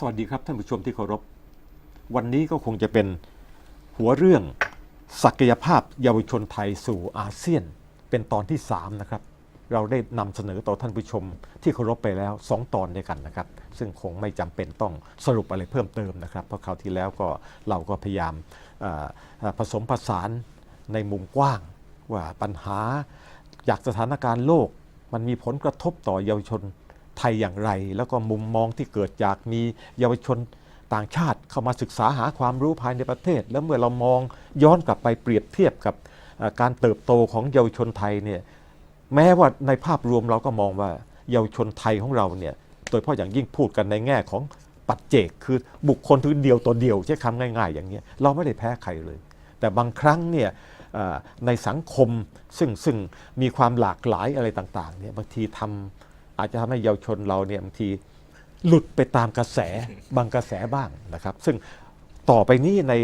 สวัสดีครับท่านผู้ชมที่เคารพ วันนี้ก็คงจะเป็นหัวเรื่องศักยภาพเยาวชนไทยสู่อาเซียน เป็นตอนที่ 3 นะครับ เราได้นำเสนอต่อท่านผู้ชมที่เคารพไปแล้ว 2 ตอนด้วยกันนะครับ ซึ่งคงไม่จำเป็นต้องสรุปอะไรเพิ่มเติมนะครับ เพราะคราวที่แล้วก็เราก็พยายามผสมผสานในมุมกว้างว่าปัญหาจากสถานการณ์โลก มันมีผลกระทบต่อเยาวชน ไทยอย่างไร แล้วก็มุมมองที่เกิดจากมีเยาวชนต่างชาติเข้ามาศึกษาหาความรู้ภายในประเทศ แล้วเมื่อเรามองย้อนกลับไปเปรียบเทียบกับการเติบโตของเยาวชนไทยเนี่ยแม้ว่าในภาพรวมเราก็มองว่าเยาวชนไทยของเราเนี่ยโดยเฉพาะอย่างยิ่งพูดกันในแง่ของปัจเจกคือบุคคลทุนเดียวตัวเดียวใช้คำง่าย ๆ อย่างนี้เราไม่ได้แพ้ใครเลย แต่บางครั้งเนี่ยในสังคมซึ่งซึ่งมีความหลากหลายอะไรต่างๆเนี่ยบางทีทำ อาจจะทำให้เยาวชนเราเนี่ยบางทีหลุดไปตามกระแสบางกระแสบ้างนะครับ ซึ่งต่อไปนี้ใน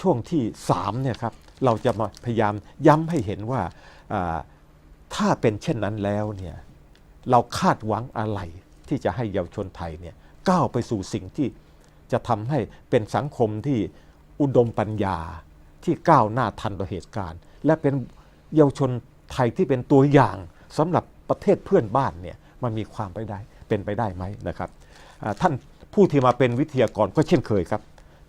ช่วงที่3เนี่ยครับเราจะมาพยายามย้ำให้เห็นว่าอ่าถ้าเป็นเช่นนั้นแล้วเนี่ยเราคาดหวังอะไรที่จะให้เยาวชนไทยเนี่ยก้าวไปสู่สิ่งที่จะทำให้เป็นสังคมที่อุดมปัญญาที่ก้าวหน้าทันต่อเหตุการณ์ และเป็นเยาวชนไทยที่เป็นตัวอย่างสำหรับประเทศเพื่อนบ้านเนี่ย มันมีความไปได้เป็นไปได้ไหมนะครับอ่าท่านผู้ที่มาเป็นวิทยากรก็เช่นเคยครับ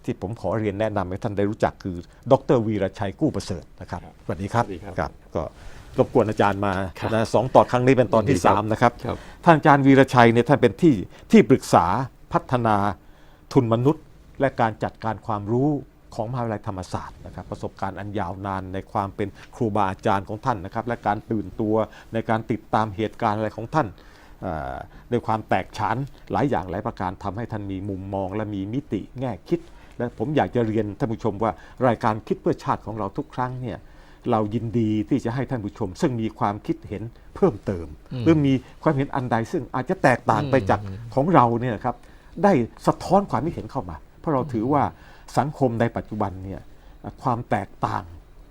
ที่ผมขอเรียนแนะนำให้ท่านได้รู้จักคือ ดรวีรชัยกู้ประเสริฐนะครับสวัสดีครับสวัสดีครับครับก็รบกวนอาจารย์มาครับนะสองต่อนครั้งนี้เป็นตอนที่ยินดีครับสามนะครับครับท่านอาจารย์วีรชัยเนี่ยท่านเป็นที่ที่ปรึกษาพัฒนาทุนมนุษย์ และการจัดการความรู้ของมหาวิทยาลัยธรรมศาสตร์นะครับประสบการณ์อันยาวนานในความเป็นครูบาอาจารย์ของท่านนะครับและการตื่นตัวในการติดตามเหตุการณ์อะไรของท่านเอ่อ ด้วยความแตกฉานหลายอย่างหลายประการทำให้ท่านมีมุมมองและมีมิติแง่คิด และผมอยากจะเรียนท่านผู้ชมว่ารายการคิดเพื่อชาติของเราทุกครั้งเนี่ยเรายินดีที่จะให้ท่านผู้ชม ซึ่งมีความคิดเห็นเพิ่มเติม หรือมีความเห็นอันใดซึ่งอาจจะแตกต่างไปจากของเราเนี่ยนะครับได้สะท้อนความคิดเห็นเข้ามา เพราะเราถือว่าสังคมในปัจจุบันเนี่ยความแตกต่าง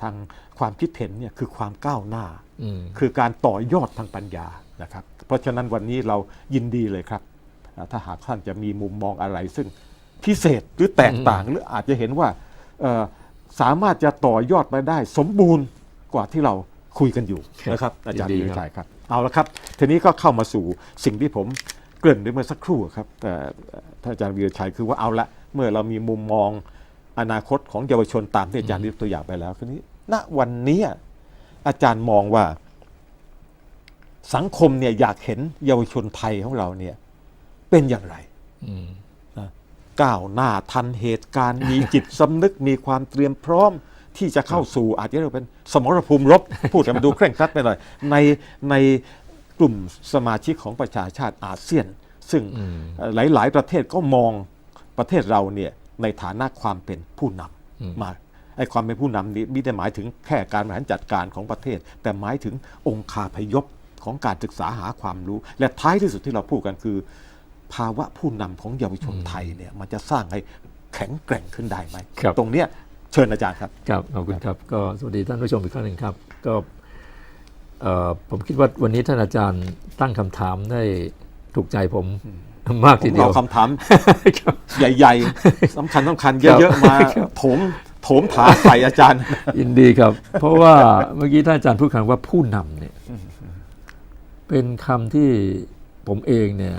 ทางความคิดเห็นเนี่ยคือความก้าวหน้าอืมคือการต่อยอดทางปัญญา นะครับเพราะฉะนั้นวันนี้เรายินดีเลยครับอ่าถ้าหากท่านจะมีมุมมองอะไรซึ่งพิเศษหรือแตกต่างหรืออาจจะเห็นว่าเอ่อสามารถจะต่อยอดไปได้สมบูรณ์กว่าที่เราคุยกันอยู่ครับนะครับ อาจารย์ยินดีวิครับชัยครับ เอาละครับ ทีนี้ก็เข้ามาสู่สิ่งที่ผมเกริ่นไปเมื่อสักครู่ครับแต่ท่านอาจารย์วีรชัยคือว่าเอาละเมื่อเรามีมุมมองอนาคตของเยาวชนตามที่อาจารย์ยกตัวอย่างไปแล้วทีนี้ณวันนี้อาจารย์มองว่า สังคมเนี่ยอยากเห็นเยาวชนไทยของเราเนี่ยเป็นอย่างไรอืมนะก้าวหน้าทันเหตุการณ์มีจิตสำนึกมีความเตรียมพร้อมที่จะเข้าสู่อาจจะเรียกว่าเป็นสมรภูมิรบ พูดกันมาดูเคร่งครัดไปหน่อยในในกลุ่มสมาชิกของประชาชาติอาเซียน ซึ่งอืมเอ่อหลาย ๆ ประเทศก็มองประเทศเราเนี่ยในฐานะความเป็นผู้นอืมำมาไอ้ความเป็นผู้นำนี้ไม่ได้หมายถึงแค่การบริหารจัดการของประเทศ แต่หมายถึงองค์คาพยพ ของการศึกษาหาความรู้ และท้ายที่สุดที่เราพูดกันคือ ภาวะผู้นำของเยาวชนไทยเนี่ยมันจะสร้างให้แข็งแกร่งขึ้นได้ไหมครับตรงเนี้ยเชิญอาจารย์ครับครับขอบคุณครับ ก็สวัสดีท่านผู้ชมอีกครั้งหนึ่งครับ ก็เอ่อผมคิดว่าวันนี้ท่านอาจารย์ตั้งคำถามได้ถูกใจผมมากผทีมเดียเอาวคำถามครับใหญ่ๆสำคัญสำคัญครับเยอะๆมาโถมโถมถาใส่อาจารย์ ยินดีครับ เพราะว่าเมื่อกี้ท่านอาจารย์พูดคำว่าผู้นำ เนี่ยเป็นคำที่ผมเองเนี่ย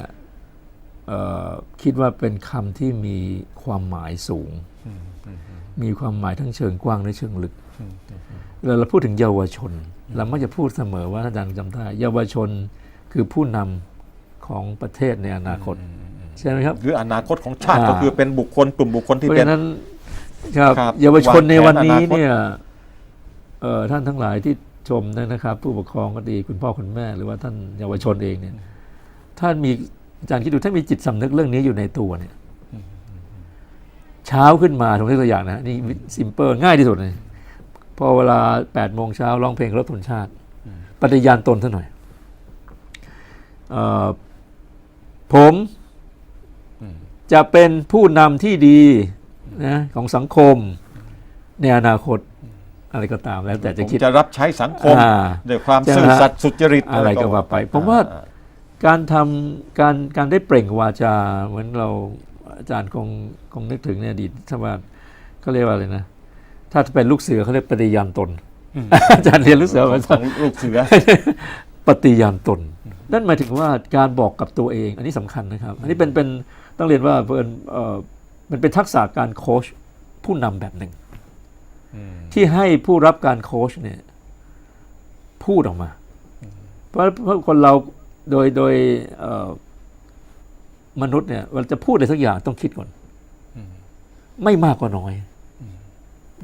เอ่อคิดว่าเป็นคำที่มีความหมายสูง มีความหมายทั้งเชิงกว้างและเชิงลึกเวลาเราพูดถึงเยาวชน เรามักจะพูดเสมอว่าท่านอาจารย์จำได้เยาวชนคือผู้นำของประเทศในอนาคตใช่ไหมครับหรืออนาคตของชาติอ่าก็คือเป็นบุคคลกลุ่มบุคคลที่เพราะเป็นฉะนั้นครับครับเยาวชนในวันนี้วางแผนอนาคตเนี่ยเอ่อท่านทั้งหลายที่ ชมนะครับ ผู้ปกครองก็ดีคุณพ่อคุณแม่ หรือว่าท่านเยาวชนเองเนี่ยท่านมีอาจารย์คิดดูท่านมีจิตสำนึกเรื่องนี้อยู่ในตัวเนี่ยเช้าขึ้นมาผมยกตัวอย่างนะนี่ซิมเปิลง่ายที่สุดเลยพอเวลาแปดโมงเช้าร้องเพลงรบธงชาติ ปฏิญาณตนซะหน่อยอ่อผมจะเป็นผู้นำที่ดีนะของสังคมในอนาคต อะไรก็ตามแล้ว แต่จะผมคิดจะรับใช้สังคมอ่าด้วยความใช่ไหมซื่อสัตย์สุจริตอะไรก็ว่าไป ผมว่าอ่การทำการการได้เปล่งวาจาเหมือนเราอาจารย์คงคงนึกถึงในอดีตถ้าว่าเขาเรียกว่าอะไรนะ ถ้าเป็นลูกเสือเขาเรียกปฏิญาณตน อาจารย์เรียนลูกเสือมาของลูกเสือปฏิญาณตน นั่นหมายถึงว่าการบอกกับตัวเอง อันนี้สำคัญนะครับ อันนี้เป็นเป็นต้องเรียนว่าเพิ่นเอ่อมันเป็นทักษะการโค้ชผู้นำแบบหนึ่ง ที่ให้ผู้รับการโค้ชเนี่ย พูดออกมา เพราะเพราะคนเราโดยโดยเอ่อมนุษย์เนี่ยเวลาจะพูดอะไรสักอย่างต้องคิดก่อนไม่มากก็น้อย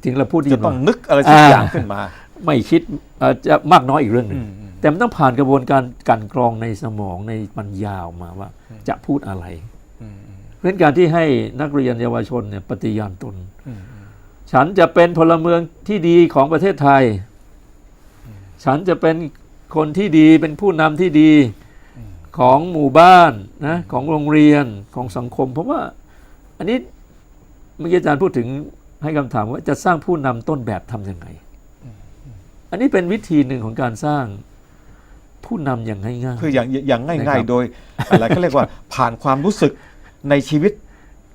ถึงเราพูดจะต้องนึกอะไรสักอย่างขึ้นมา ไม่คิดเอ่อจะมากน้อยอีกเรื่องหนึ่งอืมอืมแต่มันต้องผ่านกระบวนการกลันกรองในสมองในปัญญาออกมาว่า จะพูดอะไรเพราะฉะนั้นการที่ให้นักเรียนเยาวชนเนี่ยปฏิญาณตน ฉันจะเป็นพลเมืองที่ดีของประเทศไทย ฉันจะเป็นคนที่ดีเป็นผู้นำที่ดีของหมู่บ้านนะของโรงเรียนของสังคม เพราะว่าอันนี้เมื่อกี้อาจารย์พูดถึงให้คำถามว่าจะสร้างผู้นำต้นแบบทำยังไง อันนี้เป็นวิธีหนึ่งของการสร้างผู้นำอย่างง่ายๆคืออย่างอย่างนะคง่ารัยบๆโดยอะไรก็เรียกว่าผ่านความรู้สึกในชีวิต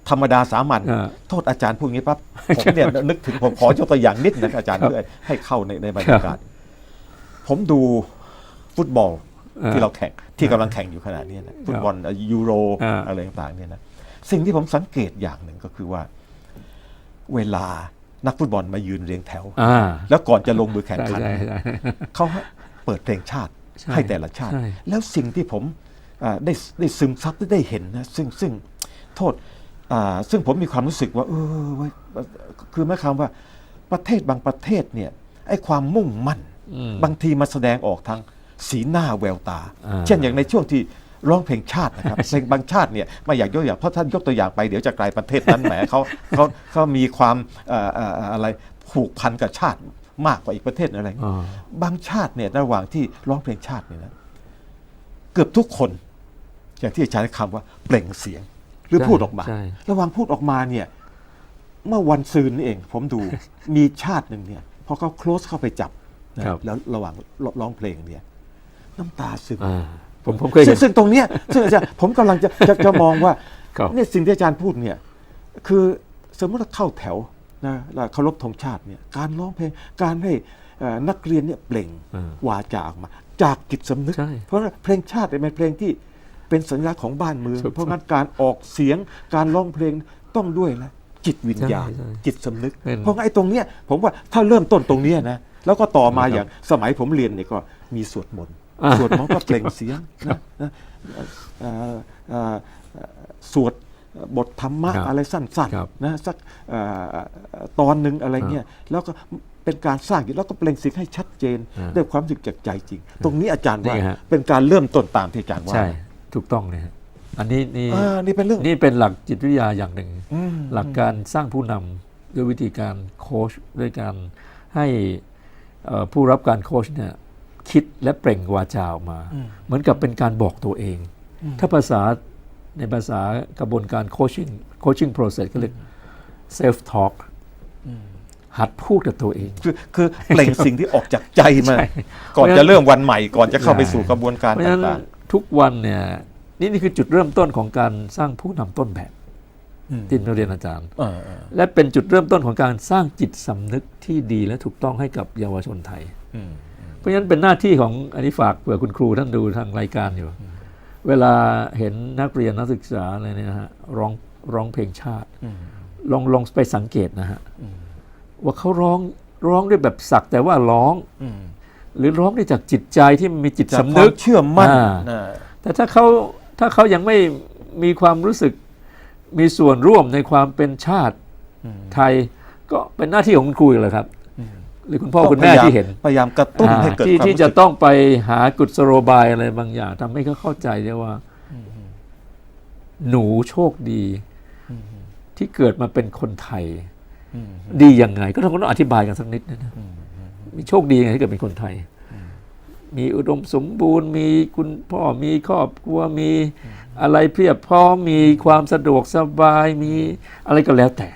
ธรรมดาสามัญอ่าโทษอาจารย์พูดอย่างนี้ปั๊บผมเนี่ยนึกถึงผมขอยกตัวอย่างนิดนะครับอาจารย์ครับเพื่อให้เข้าในในบรรยากาศ ผมดูฟุตบอลอ่าที่เราแข่งที่กำลังแข่งอยู่ขณะนี้นะฟุตบอลยูโรอ่าอะไรต่างๆเนี่ยนะสิ่งที่ผมสังเกตอย่างหนึ่งก็คือว่า เวลานักฟุตบอลมายืนเรียงแถวอ่าแล้วก่อนจะลงมือแข่งใช่ขันใช่ใช่เขาเปิดเพลงชาติใช่ให้แต่ละชาติใช่แล้วสิ่งที่ผมอ่าได้ได้ซึมซับได้เห็นนะซึ่งซึ่งโทษอ่า ซึ่งผมมีความรู้สึกว่า เออเว้ยคือหมายความว่าประเทศบางประเทศเนี่ยไอ้ความมุ่งมั่นอืมบางทีมาแสดงออกทางสีหน้าแววตาอ่าเช่นอย่างในช่วงที่ร้องเพลงชาตินะครับเพลงบางชาติเนี่ยไม่อยากยกอย่างเพราะท่านยกตัวอย่างไปเดี๋ยวจะกลายประเทศนั้นแหมเขาเขาเขามีความเอ่อเอ่ออะไรผูกพันกับชาติมากกว่าอีกประเทศอะไรอย่างเงี้ยอ่าบางชาติเนี่ยระหว่างที่ร้องเพลงชาติเนี่ยนะเกือบทุกคน อย่างที่อาจารย์ใช้คำว่าเปล่งเสียงห รือใช่พูดออกมา ใช่ ระหว่างพูดออกมาเนี่ย เมื่อวันซืนนี่เอง ผมดู มีชาติหนึ่งเนี่ย พอเขา close เข้าไปจับนะครับ แล้วระหว่างร้องเพลงเนี่ย น้ำตาซึม อ่าผมผมเคยซึ่เห็งนซึ่งตรงเนี้ยซึ่งอาจารย์ผมกำลังจะจะจะมองว่าครับ เนี่ยสิ่งที่อาจารย์พูดเนี่ยคือสมมติเราเข้าแถวนะแล้วเคารพธงชาติเนี่ยการร้องเพลงการให้เอ่อนักเรียนเนี่ยเปล่งอ่า วาจาออกมา จากจิตสำนึก ใช่ เพราะว่าเพลงชาติเนี่ยเป็นเพลงที่ เป็นสัญลักษณ์ของบ้านเมืองถูกต้อง เพราะงั้นการออกเสียงการร้องเพลงต้องด้วยนะจิตวิญญาณใช่ใช่จิตสำนึกเป็นเพราะงั้นไอ้ตรงเนี้ยผมว่าถ้าเริ่มต้นตรงเนี้ยนะแล้วก็ต่อมาครับอย่างสมัยผมเรียนเนี่ยก็มีสวดมนต์อ่าสวดมนต์ก็เปล่งเสียงนะนะเอ่อเอ่อเอ่อสวดบทธรรมะครับอะไรสั้นครับๆนะสักเอ่อตอนหนึ่งอะไรเงี้ยแล้วก็เป็นการสร้างจิตแล้วก็เปล่งเสียงให้ชัดเจนอ่าด้วยความรู้สึกจากใจจริง ตรงนี้อาจารย์ว่านี่ฮะเป็นการเริ่มต้นตามที่อาจารย์ว่าใช่ ถูกต้องเลยฮะอันนี้นี่อ่านี่เป็นเรื่อง นี่เป็นหลักจิตวิทยาอย่างหนึ่ง อืม หลักการสร้างผู้นำด้วยวิธีการโค้ชด้วยการให้เอ่อผู้รับการโค้ชเนี่ยคิดและเปล่งวาจาออกมา เหมือนกับเป็นการบอกตัวเอง ถ้าภาษาในภาษากระบวนการโคชชิ่งโคชชิ่งโปรเซสก็เรียก self talk หัดพูดกับตัวเอง คือคือเปล่งสิ่งที่ออกจากใจมา ใช่ก่อนเพราะฉะนั้นจะเริ่มวันใหม่ก่อนจะเข้าไปสู่กระบวนการเพราะฉะนั้นต่าง ทุกวันเนี่ยนี่นี่คือจุดเริ่มต้นของการสร้างผู้นำต้นแบบอืมที่เราเรียนอาจารย์ๆเออเออและเป็นจุดเริ่มต้นของการสร้างจิตสำนึกที่ดีและถูกต้องให้กับเยาวชนไทยอืมเพราะฉะนั้นเป็นหน้าที่ของอันนี้ฝากเผื่อคุณครูท่านดูทางรายการอยู่ เวลาเห็นนักเรียนนักศึกษาอะไรเนี่ยนะฮะร้องร้องเพลงชาติอืมลองลองไปสังเกตนะฮะว่าเขาร้องร้องด้วยแบบสักแต่ว่าร้องอืม หรือร้องด้วยจากจิตใจที่มีจิตจากสำควานึมกเชื่อมั่นอ่านะแต่ถ้าเขาถ้าเขายังไม่มีความรู้สึกมีส่วนร่วมในความเป็นชาติไทย ก็เป็นหน้าที่ของคุณครูอีกแหละครับ หรือคุณพ่อคุณแม่ก็พยายาที่เห็นพยายามกระตุ้นให้เกิดที่ความที่รู้จะสึกต้องไปหากุศโลบายอะไรบางอย่างทำให้เขาเข้าใจได้ว่า หนูโชคดี ที่เกิดมาเป็นคนไทย ดียังไง ก็ต้องต้องอธิบายกันสักนิดนะนะ มีโชคดียังไงที่เกิดเป็นคนไทย มีอุดมสมบูรณ์ มีคุณพ่อมีครอบครัวมีอะไรเพียบพร้อมมีความสะดวกสบายมีอะไรก็แล้วแต่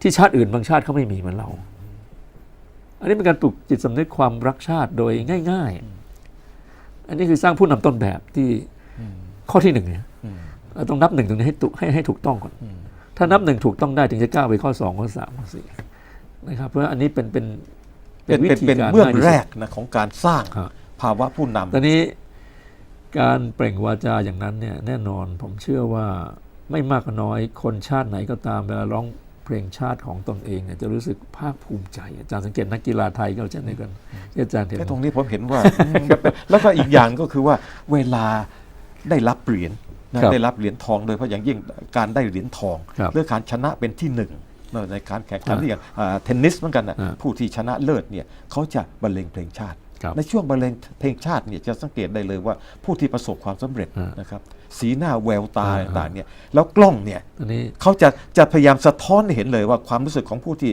ที่ชาติอื่นบางชาติเขาไม่มีเหมือนเรา อันนี้เป็นการปลุกจิตสำนึกความรักชาติโดยง่าย ๆ อันนี้คือสร้างผู้นำต้นแบบที่ข้อที่หนึ่งเนี่ยเราต้องนับหนึ่งตรงนี้ให้ถูกให้ให้ถูกต้องก่อน ถ้านับหนึ่งถูกต้องได้ถึงจะก้าวไปข้อสองข้อสามข้อสี่นะครับ เพราะอันนี้เป็นเป็น เป็นวิเป็นธีเป็นการเบื้องง่ายที่สุดแรกนะของการสร้างครับภาวะผู้นำตอนนี้การเปล่งวาจาอย่างนั้นเนี่ยแน่นอนผมเชื่อว่าไม่มากก็น้อยคนชาติไหนก็ตามเวลาร้องเพลงชาติของตนเองเนี่ยจะรู้สึกภาคภูมิใจ อาจารย์สังเกตนักกีฬาไทยก็เช่นเดียวกันที่อาจารย์เห็นไอ้ตรงนี้ผมเห็นว่า แล้วก็อีกอย่างก็คือว่าเวลาได้รับเหรียญนะครับได้รับเหรียญทองโดยเฉพาะอย่างยิ่งการได้เหรียญทองครับเรื่องการชนะเป็นที่หนึ่ง ในการแข่งขันอ่าที่อย่างอ่าเทนนิสเหมือนกันนะอ่าผู้ที่ชนะเลิศเนี่ยเขาจะบรรเลงเพลงชาติครับในช่วงบรรเลงเพลงชาติเนี่ยจะสังเกตได้เลยว่าผู้ที่ประสบความสำเร็จอ่านนะครับสีหน้าแววตาอ่าต่างๆเนี่ยแล้วกล้องเนี่ยตอนนี้เขาจะจะพยายามสะท้อนให้เห็นเลยว่าความรู้สึกของผู้ที่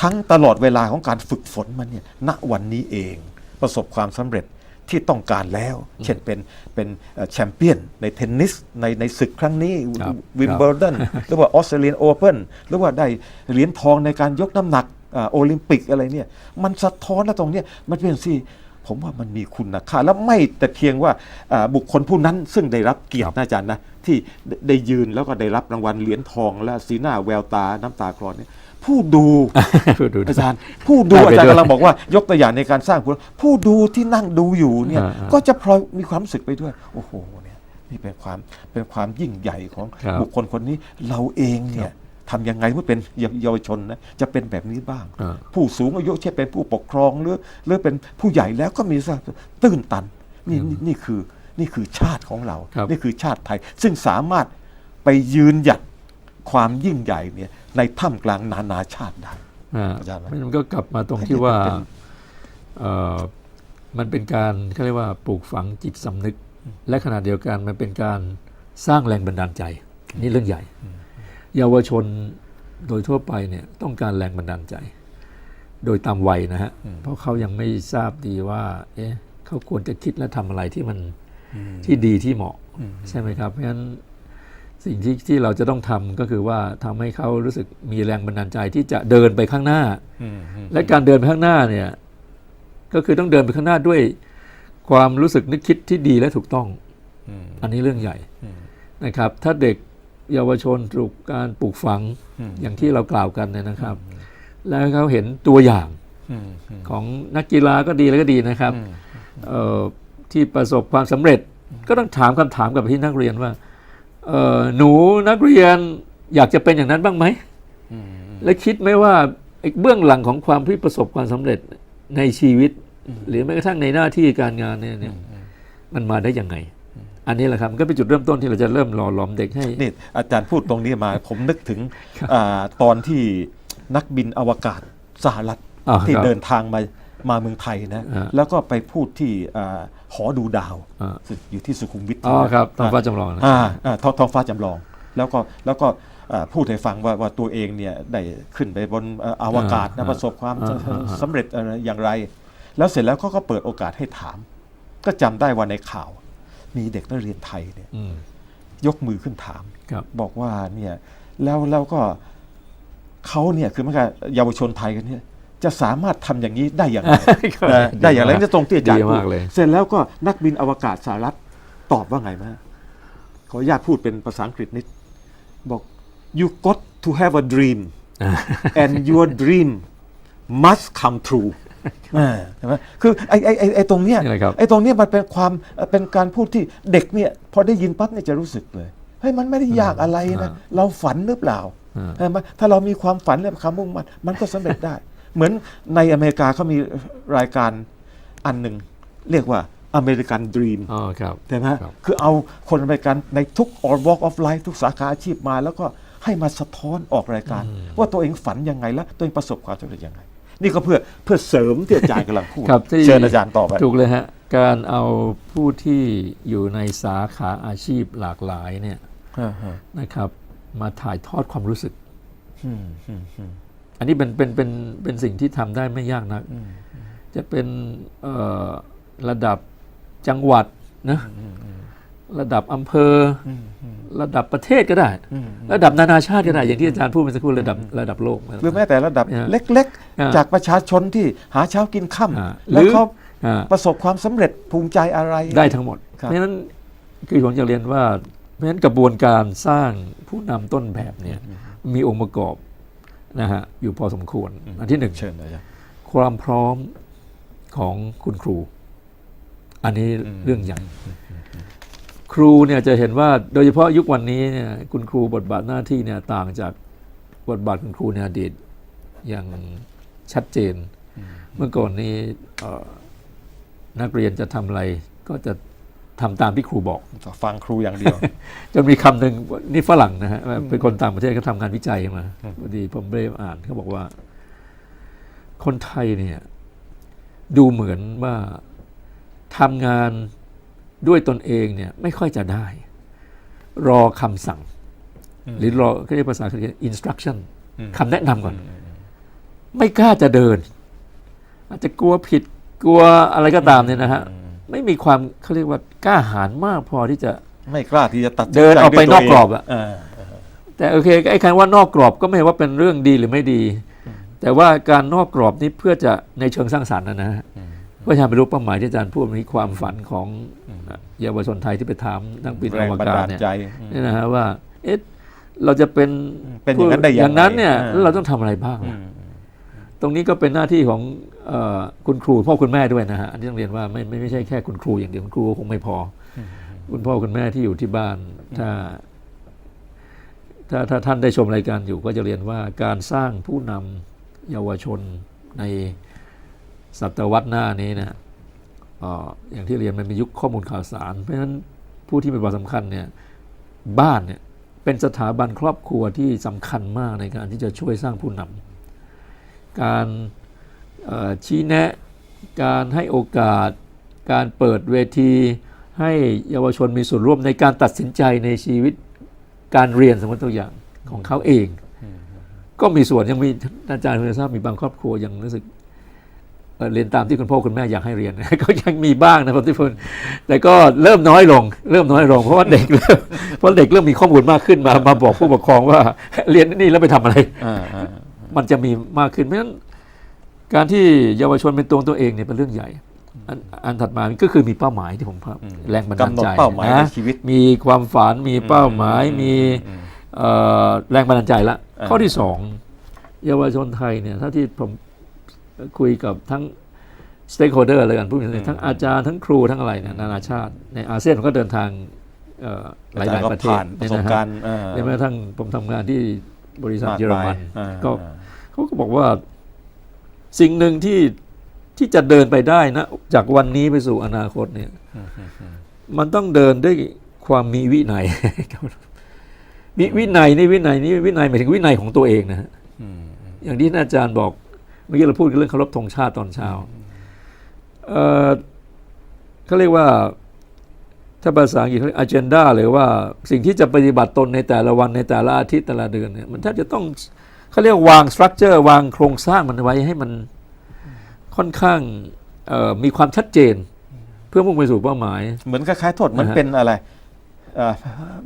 ทั้งตลอดเวลาของการฝึกฝนมันเนี่ยณวันนี้เองประสบความสำเร็จ ที่ต้องการแล้ว เช่นเป็นเป็นเอ่อแชมเปี้ยนในเทนนิสในในศึกครั้งนี้ครับวิมเบิลดันหรือว่าออสเตรเลียนโอเพ่นหรือว่าได้เหรียญทองในการยกน้ำหนักอ่าโอลิมปิกอะไรเนี่ย มันสะท้อนแล้วตรงเนี้ยมันเป็นสิผมว่ามันมีคุณค่าแล้วไม่แต่เพียงว่าอ่าบุคคลผู้นั้นซึ่งได้รับเกียรตินะอาจารย์นะที่ได้ได้ยืนแล้วก็ได้รับรางวัลเหรียญทองและสีหน้าแววตาน้ำตาคลอเนี่ย ผู้ดูดู อาจารย์ ผู้ดูได้ไปอาจารย์ด้วยกำลังบอกว่ายกตัวอย่างในการสร้างผลผู้ดูที่นั่งดูอยู่เนี่ยอ่าอ่าก็จะพลอยมีความรู้สึกไปด้วย โอ้โหเนี่ยนี่เป็นความเป็นความยิ่งใหญ่ของครับ บุคคลคนนี้เราเองเนี่ยทำยังไงเมื่อเป็นเยาวชนนะจะเป็นแบบนี้บ้าง อ่า ผู้สูงอายุเช่นเป็นผู้ปกครองหรือหรือเป็นผู้ใหญ่แล้วก็มีสภาพตื้นตันนี่นี่นี่คือนี่คือชาติของเรา ครับ นี่คือชาติไทย ซึ่งสามารถไปยืนหยัด ความยิ่งใหญ่เนี่ยในท่ามกลางนานาชาติได้อ่าอาจารย์ไหมมันก็กลับมาตรงที่ว่าเป็นเอ่อมันเป็นการเขาเรียกว่าปลูกฝังจิตสำนึก และขณะเดียวกันมันเป็นการสร้างแรงบันดาลใจ นี่เรื่องใหญ่ เยาวชนโดยทั่วไปเนี่ยต้องการแรงบันดาลใจ โดยตามวัยนะฮะเพราะเขายังไม่ทราบดีว่า เอ๊ะเขาควรจะคิดและทำอะไรที่มันที่ดีที่เหมาะใช่ไหมครับเพราะฉะนั้น สิ่งที่ที่เราจะต้องทำก็คือว่าทำให้เขารู้สึกมีแรงบันดาลใจที่จะเดินไปข้างหน้า และการเดินไปข้างหน้าเนี่ย ก็คือต้องเดินไปข้างหน้าด้วยความรู้สึกนึกคิดที่ดีและถูกต้อง อันนี้เรื่องใหญ่นะครับ ถ้าเด็กเยาวชนถูกการปลูกฝังอย่างที่เรากล่าวกันเนี่ยนะครับ แล้วเขาเห็นตัวอย่างของนักกีฬาก็ดีแล้วก็ดีนะครับเอ่อที่ประสบความสำเร็จ ก็ต้องถามคำถามกับที่นักเรียนว่าเอ่อ หนูนักเรียนอยากจะเป็นอย่างนั้นบ้างไหม และคิดไหมว่าไอ้เบื้องหลังของความที่ประสบความสำเร็จในชีวิต หรือแม้กระทั่งในหน้าที่การงานเนี่ยเนี่ยมันมาได้ยังไง อันนี้แหละครับมันก็เป็นจุดเริ่มต้นที่เราจะเริ่มหล่อหลอมเด็กให้นี่อาจารย์พูดตรงนี้มา ผมนึกถึงอาตอนที่นักบินอวกาศสหรัฐอ่าที่ครับเดินทางมามาเมืองไทยนะอ่าแล้วก็ไปพูดที่อ่า หอดูดาวอ่า อยู่ที่สุขุมวิทอ๋อครับท้องฟ้าาจำลองนะ อ่าอ่าท้องท้องฟ้าจำลอง แล้วก็แล้วก็อ่าพูดให้ฟังว่าว่าตัวเองเนี่ยได้ขึ้นไปบนเอ่ออวกาศนะอ่าประสบความอ่าอ่าอ่า สำเร็จอะไรอย่างไร แล้วเสร็จแล้วเขาก็เปิดโอกาสให้ถาม ก็จำได้ว่าในข่าว มีเด็กนักเรียนไทยเนี่ยอืมยกมือขึ้นถาม ครับ บอกว่าเนี่ยแล้วแล้วก็เขาเนี่ยคือมันก็เยาวชนไทยกันเนี่ย จะสามารถทำอย่างนี้ได้อย่างไรนะได้อย่างไรนี่ตรงที่อาจารย์ดีพูมาดกเลยเสร็จแล้วก็นักบินอวกาศสหรัฐตอบว่าไงมาขออนุญาตพูดเป็นภาษาอังกฤษนิด บอก you got to have a dream and your dream must come true อ่าใช่ไหมคือไอ้ไอ้ไอ้ไอ้ตรงเนี้ยนี่แหละครับไอ้ตรงเนี้ยมันเป็นความเอ่อเป็นการพูดที่เด็กเนี่ยพอได้ยินปั๊บเนี่ยจะรู้สึกเลยเฮ้ยมันไม่ได้ยากอะไรนะ เราฝันหรือเปล่าอ่าใช่ไหมถ้าเรามีความฝันและความมุ่งมั่นมันก็สำเร็จได้ เหมือนในอเมริกาเขามีรายการอันหนึ่งเรียกว่าอเมริกันด e ีมอ๋อครับใช่ไหมครับ คือเอาคนอเมริกันในทุก all walk of life ทุกสาขาอาชีพมา แล้วก็ให้มาสะท้อนออกรายการ ว่าตัวเองฝันยังไงและตัวเองประสบความสำเร็จยังไง นี่ก็เพื่อเพื่อเสริมที่อาจารย์กำลังพูดครับที่เชิญอาจารย์ต่อไปถูกเลยฮะ การเอาผู้ที่อยู่ในสาขาอาชีพหลากหลายเนี่ยอ่าฮะนะครับ มาถ่ายทอดความรู้สึก อืมอืมอืมอันนี้เป็นเป็นเป็นเป็นสิ่งที่ทำได้ไม่ยากนักจะเป็นเอ่อระดับจังหวัดนะระดับอำเภออระดับประเทศก็ได้ ระดับนานาชาติก็ได้ อย่างที่อาจารย์พูดเมื่อสักครู่ระดับระดับโลกหรือแม้แต่ระดับเนี่ยเล็กอ่าๆจากประชาชนที่หาเช้ากินค่อ่าำแล้วหรือเขาอ่าประสบความสำเร็จภูมิใจอะไรได้ทั้งหมดครับเพราะฉะนั้นคือผมจะเรียนว่าเพราะฉะนั้นกระบวนการสร้างผู้นำต้นแบบเนี่ยมีองค์ประกอบ นะฮะอยู่พอสมควร อันที่หนึ่งเชิญอาจารย์ความพร้อมของคุณครู อันนี้เรื่องใหญ่ ครูเนี่ยจะเห็นว่าโดยเฉพาะยุควันนี้เนี่ยคุณครูบทบาทหน้าที่เนี่ยต่างจากบทบาทคุณครูในอดีตอย่างชัดเจน เมื่อก่อนนี้เอ่อนักเรียนจะทำอะไรก็จะ ทำตามที่ครูบอกฟังครูอย่างเดียว จนมีคำหนึ่งนี่ฝรั่งนะฮะเป็นคนต่างประเทศเขาทำงานวิจัยมาพอดีผมได้อ่านเขาบอกว่า คนไทยเนี่ย ดูเหมือนว่าทำงานด้วยตนเองเนี่ย ไม่ค่อยจะได้ รอคำสั่ง หรือรอเขาเรียกภาษาอังกฤษ instruction คำแนะนำก่อน ไม่กล้าจะเดิน อาจจะกลัวผิดกลัวอะไรก็ตามเนี่ยนะฮะ ไม่มีความเขาเรียกว่ากล้าหาญมากพอที่จะไม่กล้าที่จะตัดสินใจเดินออกไปด้วยตัวนอกกรอบอะเาแต่โอเคไอ้คำว่านอกกรอบก็ไม่ใช่ว่าเป็นเรื่องดีหรือไม่ดี แต่ว่าการนอกกรอบนี้เพื่อจะในเชิงสร้างสรรค์นะนะฮะเพื่อจะบรรลุเป้าหมายที่อาจารย์พูดมีความฝันของเยาวชนไทยที่ไปถามนักบินอแรงวบันกาศดาลเนี่ยใจนี่นะฮะว่าเอ๊ะเราจะเป็นเป็นอย่างนั้นได้อย่างไรอย่างนั้นเนี่ยอ่าแล้วเราต้องทำอะไรบ้างล่ะตรงนี้ก็เป็นหน้าที่ของเออ คุณครูพ่อคุณแม่ด้วยนะฮะอันนี้ต้องเรียนว่าไม่ไม่ไม่ใช่แค่คุณครูอย่างเดียวคุณครูคงไม่พออคุณพ่อคุณแม่ที่อยู่ที่บ้านถ้าถ้าถ้าท่านได้ชมรายการอยู่ก็จะเรียนว่าการสร้างผู้นำเยาวชนในศตวรรษหน้านี้นะเอ่ออย่างที่เรียนมันเป็นยุคข้อมูลข่าวสาร เพราะฉะนั้นผู้ที่เป็นบทสำคัญเนี่ยบ้านเนี่ยเป็นสถาบันครอบครัวที่สำคัญมากในการที่จะช่วยสร้างผู้นำการเอ่อ ชี้แนะการให้โอกาส การเปิดเวที ให้เยาวชนมีส่วนร่วมในการตัดสินใจในชีวิตการเรียนสมมติตัวอย่างของเขาเอง ก็มีส่วนยังมีอาจารย์คุณทราบมีบางครอบครัวยังรู้สึกเเรียนตามที่คุณพ่อคุณแม่อยากให้เรียน ก็ยังมีบ้างนะครับที่พลแต่ก็เริ่มน้อยลง เริ่มน้อยลงเพราะว่าเด็กเริ่มเพราะเด็กเริ่มมีข้อมูลมากขึ้นมามาบอกผู้ปกครองว่าเรียนนี่แล้วไปทำอะไรมันจะมีมากขึ้นเพราะฉะนั้น การที่เยาวชนเป็นตัวตัวเองเนี่ยเป็นเรื่องใหญ่ อันอันถัดมาก็คือมีเป้าหมายที่ผมพูดแรงบันดาลกำหนดใจเป้าหมายในนะชีวิตมีความฝันมีเป้าหมายมีเอ่อแรงบันดาลใจละอ่าข้อที่สองเยาวชนไทยเนี่ยถ้าที่ผมคุยกับทั้งสเต็กโฮเดอร์อะไรกันพูดถึงทั้งอาจารย์ทั้งครูทั้งอะไรเนี่ยนานาชาติ ในอาเซียนผมก็เดินทางเอ่อหลายหลายๆประเทศผ่านประสบการณ์อ่าแม้กระทั่งผมทำงานที่บริษัทเยอรมันอ่าก็อ่าเขาก็บอกว่า สิ่งหนึ่งที่ที่จะเดินไปได้นะ จากวันนี้ไปสู่อนาคตเนี่ย มันต้องเดินด้วยความมีวินัยวิวินัยนี่วินัยนี่วินัยหมายถึงวินัยของตัวเองนะฮะอย่างที่ท่านอาจารย์บอกเมื่อกี้เราพูดเรื่องเคารพธงชาติตอนเช้าเอ่อเขาเรียกว่าถ้าภาษาอังกฤษเขาเรียก agenda หรือว่าสิ่งที่จะปฏิบัติตนในแต่ละวันในแต่ละอาทิตย์แต่ละเดือนเนี่ยมันแทบจะต้อง เขาเรียกว่าวางสตรัคเจอร์วางโครงสร้างมันไว้ให้มันค่อนข้างเอ่อมีความชัดเจน เพื่อมุ่งไปสู่เป้าหมาย เหมือนคล้ายๆโทษเหมือนนะฮะเป็นอะไร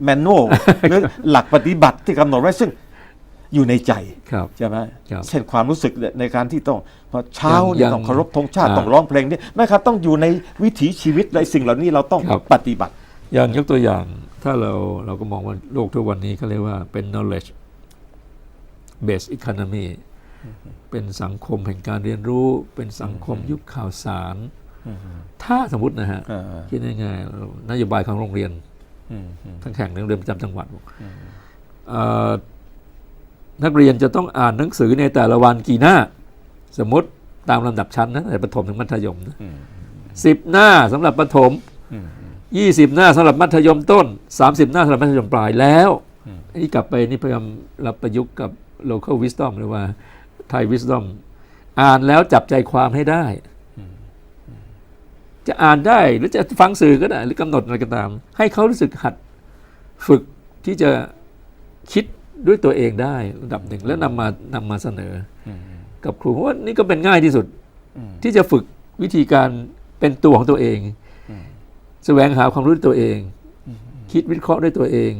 แมนนวลหรือหลักปฏิบัติที่กำหนดไว้ซึ่งอยู่ในใจครับใช่ไหมครับเช่นความรู้สึกในการที่ต้องพอเช้าอย่างเนี่ยต้องเคารพธงชาติอ่าต้องร้องเพลงนี่ไม่ครับต้องอยู่ในวิถีชีวิตในสิ่งเหล่านี้เราต้องครับปฏิบัติ อย่างยกตัวอย่างถ้าเราเราก็มองว่าโลกทุกวันนี้เขาเรียกว่าเป็น knowledge based economy เป็นสังคมแห่งการเรียนรู้ เป็นสังคมยุคข่าวสาร ถ้าสมมตินะฮะอ่าคิดง่ายๆนโยบายของโรงเรียนอืมอืมทั้งแห่งในโรงเรียนประจำจังหวัดบอกเอ่อนักเรียนจะต้องอ่านหนังสือในแต่ละวันกี่หน้า สมมติตามลำดับชั้นนะแต่ประถมถึงมัธยมนะสิบหน้าสำหรับประถมยี่สิบหน้าสำหรับมัธยมต้นสามสิบหน้าสำหรับมัธยมปลายแล้วนี่กลับไปนี่พยายามรับประยุกต์กับ local wisdom หรือว่า Thai wisdom อ่านแล้วจับใจความให้ได้ จะอ่านได้หรือจะฟังสื่อก็ได้ หรือกำหนดอะไรก็ตาม ให้เขารู้สึกหัดฝึกที่จะคิดด้วยตัวเองได้ระดับหนึ่งแล้วนำมานำมาเสนอกับครูเพราะว่านี่ก็เป็นง่ายที่สุดที่จะฝึกวิธีการเป็นตัวของตัวเองแสวงหาความรู้ด้วยตัวเอง คิดวิเคราะห์ด้วยตัวเอง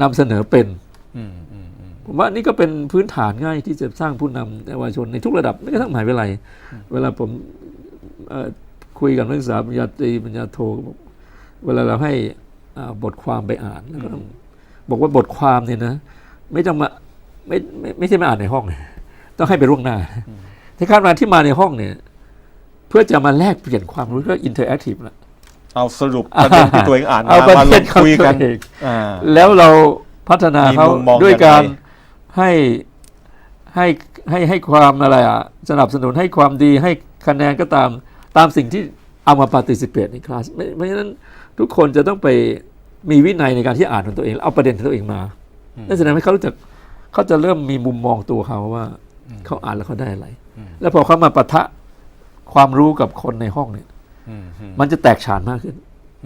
นำเสนอเป็น ผมว่านี่ก็เป็นพื้นฐานง่ายที่จะสร้างผู้นำเยาวชนในทุกระดับไม่กระทั่งมหาวิทยาลัยเวลาผมเอ่อคุยกับนักศึกษาปริญญาตรีปริญญาโทก็บอกเวลาเราให้อ่าบทความไปอ่านแล้วก็ต้องบอกว่าบทความเนี่ยนะ ไม่ต้องมาไม่ไม่ไม่ใช่มาอ่านในห้อง ต้องให้ไปล่วงหน้าที่คาดมาที่มาในห้องเนี่ย เพื่อจะมาแลกเปลี่ยนความรู้ก็อินเทอร์แอคทีฟละเอาสรุปประเด็นที่ตัวเองอ่านเอามาประมาลเด็นงของคุยกันตัวเองอ่าแล้วเราพัฒนามีเขามุมมองด้วยยังไงการ ให้ให้ให้ให้ความอะไรอะสนับสนุนให้ความดีให้คะแนนก็ตามตามสิ่งที่เอามาปฏิสิเ e ในคลาสไม่ไม่ฉะนั้นทุกคนจะต้องไปมีวินัยในการที่อ่านของตัวเองแล้วเอาประเด็นของตัวเองมานั่นแสดงให้เขารู้จักเขาจะเริ่มมีมุมมองตัวเขาว่า เขาอ่านแล้วเขาได้อะไร แล้วพอเขามาปะทะความรู้กับคนในห้องเนี่ยอืมอืมมันจะแตกฉานมากขึ้น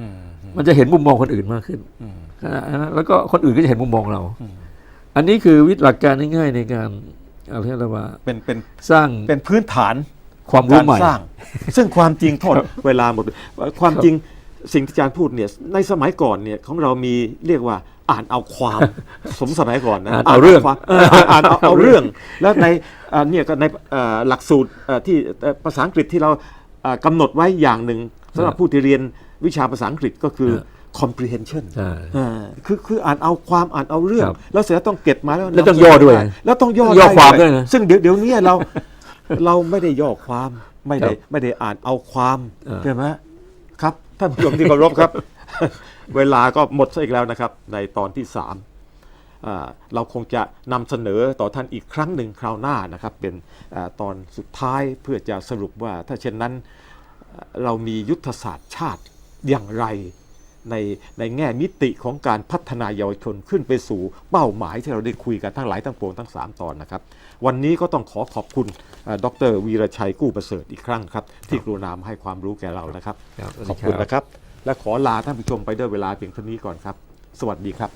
อืมมันจะเห็นมุมมองคนอื่นมากขึ้นอืมนะแล้วก็คนอื่นก็จะเห็นมุมมองเรา อันนี้คือวิธีหลักการง่ายๆในการเอาเรียกว่าเป็นเป็นสร้างเป็นพื้นฐานความรู้การใหม่สร้าง ซึ่งความจริงโทษเวลาหมด ความจริงสิ่งที่อาจารย์พูดเนี่ยในสมัยก่อนเนี่ยของเรามีเรียกว่าอ่านเอาความ สมสมัยก่อนนะอ่านเอาเรื่องความเอออ่านอ่านเอาเอาเรื่อง แล้วในอ่าเนี่ยก็ในเอ่อหลักสูตรเอ่อที่เอ่อภาษาอังกฤษที่เราอ่ากำหนดไว้อย่างหนึ่งสำหรับผู้ที่เรียนวิชาภาษาอังกฤษก็คือ comprehension ใช่อ่าคือคืออ่านเอาความอ่านเอาเรื่องครับแล้วเสร็จแล้วต้องเก็บมาแล้วแล้วต้องย่อด้วย แล้วต้องย่อย่อความได้วยนะซึ่งเดี๋ยวเดี๋ยวนี้เราเราไม่ได้ย่อความไม่ได้ครับไม่ได้อ่านเอาความเออใช่ไหมครับท่านผู้ชมที่เคารพครับ เวลาก็หมดซะอีกแล้วนะครับ ในตอนที่สามอ่าเราคงจะนำเสนอต่อท่านอีกครั้งหนึ่งคราวหน้านะครับ เป็นอาตอนสุดท้ายเพื่อจะสรุปว่า ถ้าเช่นนั้นอ่าเรามียุทธศาสตร์ชาติอย่างไร ในในแง่มิติของการพัฒนาเยาวชนขึ้นไปสู่เป้าหมายที่เราได้คุยกันทั้งหลายทั้งปวงทั้ง 3 ตอนนะครับ วันนี้ก็ต้องขอขอบคุณดรวีรชัยกู้ประเสริฐอีกครั้งครับ ที่กรุณามาให้ความรู้แก่เรานะครับครับ ขอบคุณนะครับ และขอลาท่านผู้ชมไปด้วยเวลาเพียงเท่านี้ก่อนครับ สวัสดีครับ